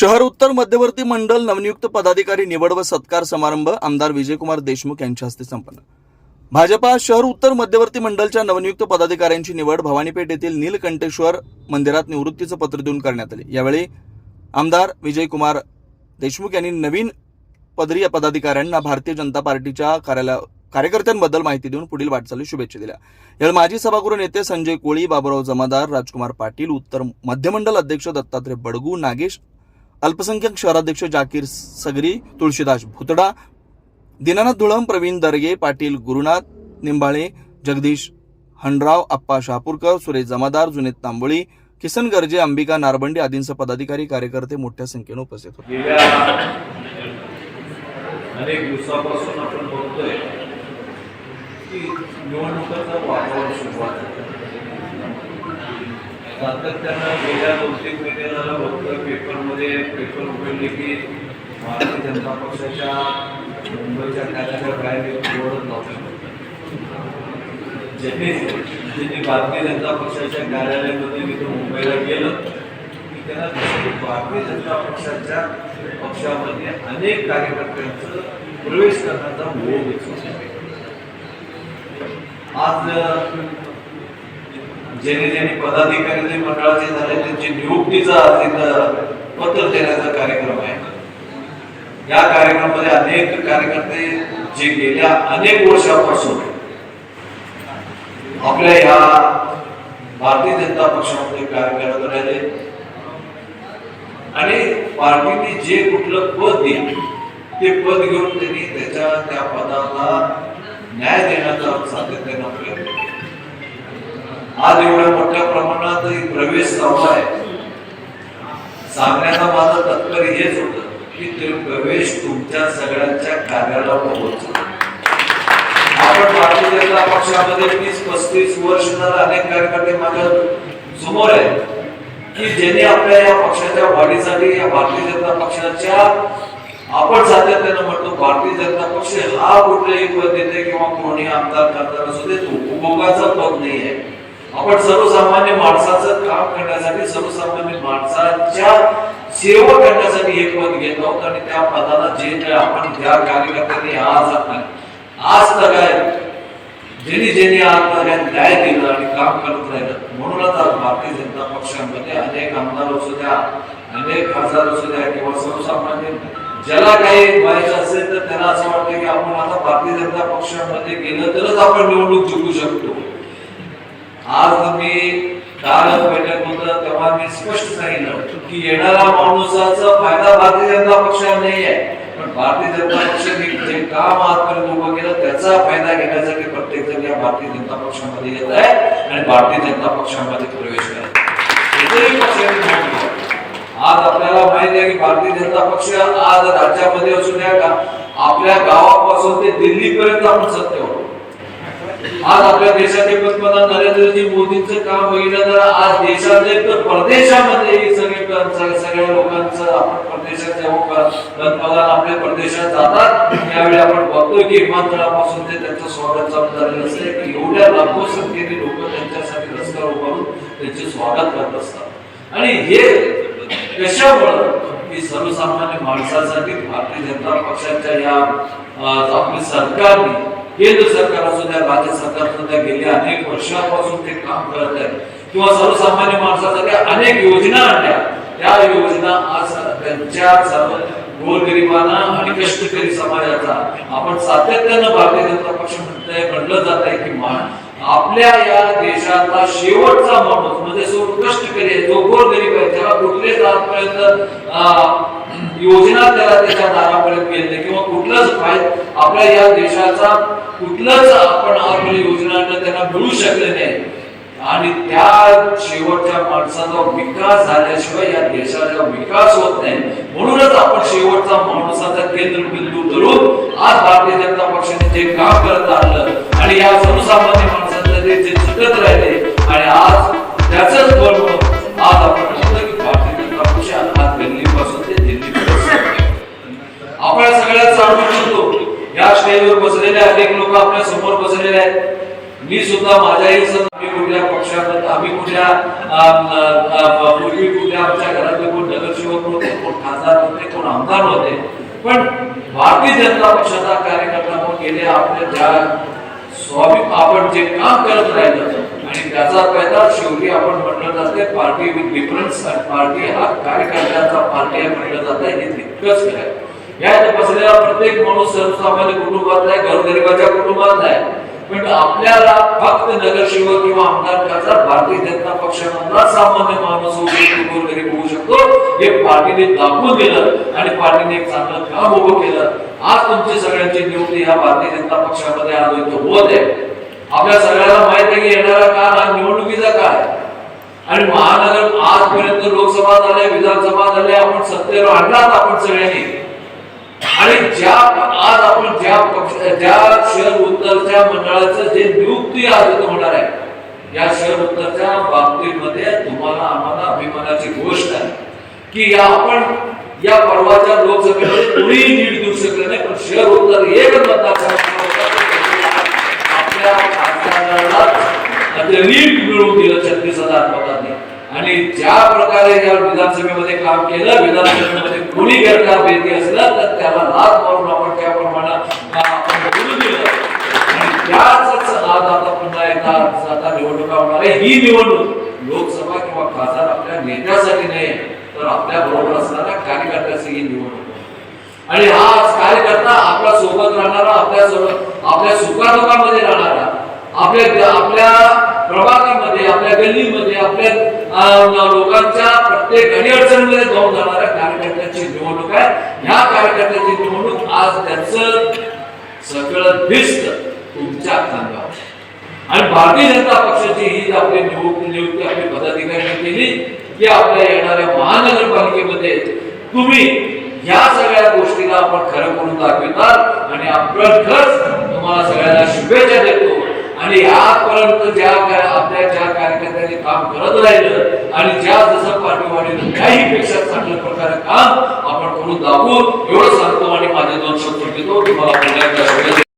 शहर उत्तर मध्यवर्ती मंडल नवनियुक्त पदाधिकारी निवड व सत्कार समारंभ आमदार विजयकुमार देशमुख यांच्या हस्ते संपन्न. भाजपा शहर उत्तर मध्यवर्ती मंडलच्या नवनियुक्त पदाधिकाऱ्यांची निवड भवानीपेठ येथील नीलकंठेश्वर मंदिरात निवृत्तीचं पत्र देऊन करण्यात आले. यावेळी आमदार विजयकुमार देशमुख यांनी नवीन पदरी पदाधिकाऱ्यांना भारतीय जनता पार्टीच्या कार्यालय कार्यकर्त्यांबद्दल माहिती देऊन पुढील वाटचाली शुभेच्छा दिल्या. यावेळी माजी सभागृह नेते संजय कोळी बाबुराव जमादार राजकुमार पाटील उत्तर मध्यमंडल अध्यक्ष दत्तात्रय बडगू नागेश अल्पसंख्याक शहराध्यक्ष जाकीर सगरी तुळशीदास भुतडा दीनानाथ धुळम प्रवीण दर्गे पाटील गुरुनाथ निंबाळे जगदीश हंडराव अप्पा शहापूरकर सुरेश जमादार जुनेद तांबोळी किसन गर्जे अंबिका नारबंडी आदींसह पदाधिकारी कार्यकर्ते मोठ्या संख्येने उपस्थित होते अनेक दिवसापासून आपण बघतोय की निवडणुकांचा वातावरण सुरुवात आहे. सातत्यानं गेल्या दोन तीन महिने झालं पेपरमध्ये पेपर उघडले की भारतीय जनता पक्षाच्या मुंबईच्या कार्यालयात काय निवडत बोर्ड ज्यांनी ज्यांनी भारतीय जनता पक्षाच्या कार्यालयामध्ये तिथं मुंबईला गेलं की त्यांना भारतीय जनता पक्षाच्या पक्षामध्ये अनेक कार्यकर्त्यांचं प्रवेश करण्याचा मोह आज ज्यांनी ज्यांनी पदाधिकारी जे मंडळाचे झाले त्यांची नियुक्तीचा पत्र देण्याचा कार्यक्रम आहे. या कार्यक्रमामध्ये अनेक कार्यकर्ते जे गेल्या अनेक वर्षापासून आपल्या या भारतीय जनता पक्षामध्ये कार्य करत राहिले. आणि पार्टीने जे कुठलं पद दिलं ते पद घेऊन त्यांनी त्याच्या त्या पदाला न्याय देण्याचा सातत्यानं प्रयत्न आज एवढ्या मोठ्या प्रमाणात प्रवेश चालू आहे. सांगण्याचा माझं तात्पर्य हेच होत की ते प्रवेश तुमच्या सगळ्यांच्या कार्याला पोहोचतो. आपण भारतीय जनता पक्षामध्ये तीस पस्तीस वर्ष झालं अनेक कार्यकर्ते माझ्यासमोर आहेत. की ज्यांनी आपल्या या पक्षाच्या वाढीसाठी या भारतीय जनता पक्षाच्या आपण सातत्यानं म्हणतो भारतीय जनता पक्ष हा कुठलंही पद देते किंवा कोणी आमदार खासदार असू दे तो उपभोगाचा पद नाही आहे आपण सर्वसामान्य माणसाचं काम करण्यासाठी सर्वसामान्य माणसाच्या सेवा करण्यासाठी हे पद घेत आहोत आणि त्या पदाला जे काय आपण त्या कार्यकर्त्यांनी आज आपण आज तर काय ज्यांनी ज्यांनी आज न्याय दिला आणि काम करत राहिलं. म्हणूनच आज भारतीय जनता पक्षामध्ये अनेक आमदार असू द्या अनेक खासदार असू द्या किंवा सर्वसामान्य ज्याला काही व्हायचं असेल तर त्यांना असं वाटतं की आपण आता भारतीय जनता पक्षामध्ये गेलं तरच आपण निवडणूक जिंकू शकतो. आज मी काल बैठक होतं तेव्हा मी स्पष्ट सांगितलं की येणारा माणूसाचा फायदा भारतीय जनता पक्षाला नाही आहे. पण भारतीय जनता पक्षाने जे काम आजपर्यंत उभं केलं त्याचा फायदा घेण्यासाठी प्रत्येक जण या भारतीय जनता पक्षामध्ये येत आहे आणि भारतीय जनता पक्षामध्ये प्रवेश करत आहे. आज आपल्याला माहिती आहे की भारतीय जनता पक्ष आज राज्यामध्ये असू द्या का आपल्या गावापासून ते दिल्लीपर्यंत आपण सत्य होतो. आज आपल्या देशाचे पंतप्रधान नरेंद्रजी मोदींचं काम बघितलं तर आज देशाचे तर परदेशामध्ये सगळे सगळ्या लोकांचं आपण परदेशात पंतप्रधान आपल्या परदेशात जातात. त्यावेळी आपण बघतो की विमानतळापासून ते त्यांचं स्वागत चालू झालेलं असते की एवढ्या लाखो संख्येने लोक त्यांच्यासाठी रस्त्यावर उभारून त्यांचे स्वागत करत असतात. आणि हे कशामुळं? की सर्वसामान्य माणसासाठी भारतीय जनता पक्षाच्या या आपली आपल्या सरकारने केंद्र सरकार असू द्या राज्य सरकार असू द्या गेल्या अनेक वर्षापासून ते काम करत आहे किंवा सर्वसामान्य माणसासाठी अनेक योजना आणल्या. त्या योजना आज त्यांच्या सर्व गोरगरिबांना आणि कष्टकरी समाजाचा आपण सातत्यानं भारतीय जनता पक्ष म्हणतंय म्हणलं जात आहे की मान आपल्या या देशातला शेवटचा माणूस म्हणजे जो कष्टकरी आहे जो गोरगरीब आहे त्याला कुठलेच आजपर्यंत योजना त्याला त्याच्या दारापर्यंत गेले किंवा कुठलाच फायदा आपल्या या देशाचा कुठलंच आपण आरोग्य योजनांना त्यांना मिळू शकले नाही. आणि त्या शेवटच्या माणसाचा विकास झाल्याशिवाय या देशाचा विकास होत नाही. म्हणूनच आपण शेवटचा माणसाचा केंद्रबिंदू धरून आज भारतीय जनता पक्षाने जे काम करत आणलं आणि या सर्वसामान्य माणसांचं जे जे राहिले पातळीवर बसलेले अनेक लोक आपल्यासमोर बसलेले आहेत. मी सुद्धा माझ्याही सण आम्ही कुठल्या पक्षात आम्ही कुठल्या पूर्वी कुठल्या आमच्या घरातले कोण नगरसेवक होते कोण खासदार होते कोण आमदार होते. पण भारतीय जनता पक्षाचा कार्यकर्ता म्हणून गेले आपल्या ज्या स्वामी आपण जे काम करत राहिलं आणि त्याचा फायदा शेवटी आपण म्हटलं जाते पार्टी विथ डिफरन्स पार्टी हा कार्यकर्त्यांचा पार्टी आहे म्हटलं जात आहे हे तितकंच खरं आहे या इथं बसलेला प्रत्येक माणूस सर्वसामान्य कुटुंबातला आहे घरगरिबाच्या कुटुंबातला आहे. पण आपल्याला फक्त नगरसेवक किंवा आमदारकाचा भारतीय जनता पक्षामधला सामान्य माणूस होऊ गोरगरीब होऊ शकतो. हे पार्टीने दाखवून दिलं आणि पार्टीने एक चांगलं काम उभं केलं. आज तुमची सगळ्यांची नियुक्ती ह्या भारतीय जनता पक्षामध्ये आज इथं होत आहे. आपल्या सगळ्यांना माहीत आहे की येणारा काळ हा निवडणुकीचा काळ आहे. आणि महानगर आजपर्यंत लोकसभा झाल्या विधानसभा झाल्या आपण सत्तेवर आणलात आपण सगळ्यांनी. आणि ज्या आज आपण ज्या पक्ष ज्या शहर उत्तरच्या मंडळाचं जे नियुक्ती आज होणार आहे या शहर उत्तरच्या बाबतीमध्ये तुम्हाला आम्हाला अभिमानाची गोष्ट आहे की या आपण या पर्वाच्या लोकसभेमध्ये कोणीही नीट देऊ शकलं नाही पण शहर उत्तर एक मतदारसंघ आपल्या खासदाराला नीट मिळवून दिलं छत्तीस हजार मतांनी आणि ज्या प्रकारे या विधानसभेमध्ये काम केलं विधानसभेमध्ये कोणी गैरकार व्यक्ती असलं तर त्याला लाच मारून आपण त्याप्रमाणे आपण बोलू दिलं. आणि त्याच आज आता पुन्हा एकदा आता निवडणुका होणार आहे. ही निवडणूक लोकसभा किंवा खासदार आपल्या नेत्यासाठी नाही तर आपल्या बरोबर असणाऱ्या कार्यकर्त्याची ही निवडणूक आणि हा कार्यकर्ता आपल्यासोबत राहणारा आपल्यासोबत आपल्या सुखादुखामध्ये राहणारा आपल्या आपल्या प्रभागामध्ये आपल्या गल्लीमध्ये आपल्या लोकांच्या प्रत्येक अडीअडचणीमध्ये जाऊन जाणाऱ्या कार्यकर्त्याची निवडणूक आहे. ह्या कार्यकर्त्याची निवडणूक आज त्यांचं सगळं दिसत तुमच्या खांद्यावर आणि भारतीय जनता पक्षाची ही आपली निवडणूक नियुक्ती आपली पदाधिकाऱ्यांनी केली की आपल्या येणाऱ्या महानगरपालिकेमध्ये तुम्ही या सगळ्या गोष्टीला आपण खरं करून दाखवितात. आणि आपण खरंच तुम्हाला सगळ्यांना शुभेच्छा देतो. आणि आजपर्यंत ज्या आपल्या ज्या कार्यकर्त्यांनी काम करत राहिलं आणि ज्या जसं पाठीवाडीनं पेक्षा चांगल्या प्रकारे काम आपण करून दाखवू एवढं सांगतो आणि माझे दोन शब्द घेतो. तुम्हाला